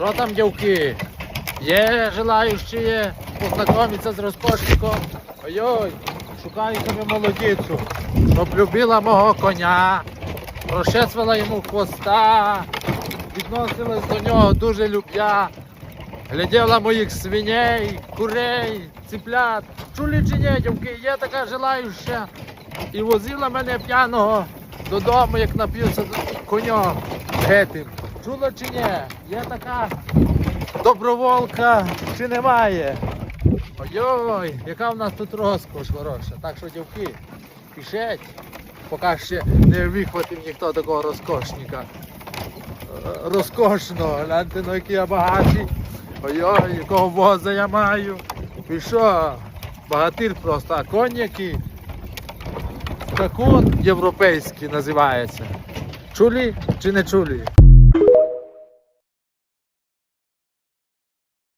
Що там, дівки? Є желаючі познайомитися з розкошником. Ой-ой, шукаю собі молодицю, щоб любила мого коня, розчесувала йому хвоста, відносилась до нього дуже люб'я, гляділа моїх свиней, курей, циплят. Чули чи ні, дівки, є така желаюча. І возила мене п'яного додому, як напився конем гетим. Чула чи ні? Є така доброволка чи немає? Ой-ой, яка в нас тут розкош хороша. Так що, дівки, пішеть, поки ще не вихватив ніхто такого розкошника. Розкошного, гляньте, ну який я багатий. Ой-ой, якого воза я маю. І що? Багатир просто, а конь який? Скакун європейський називається. Чулі чи не чулі?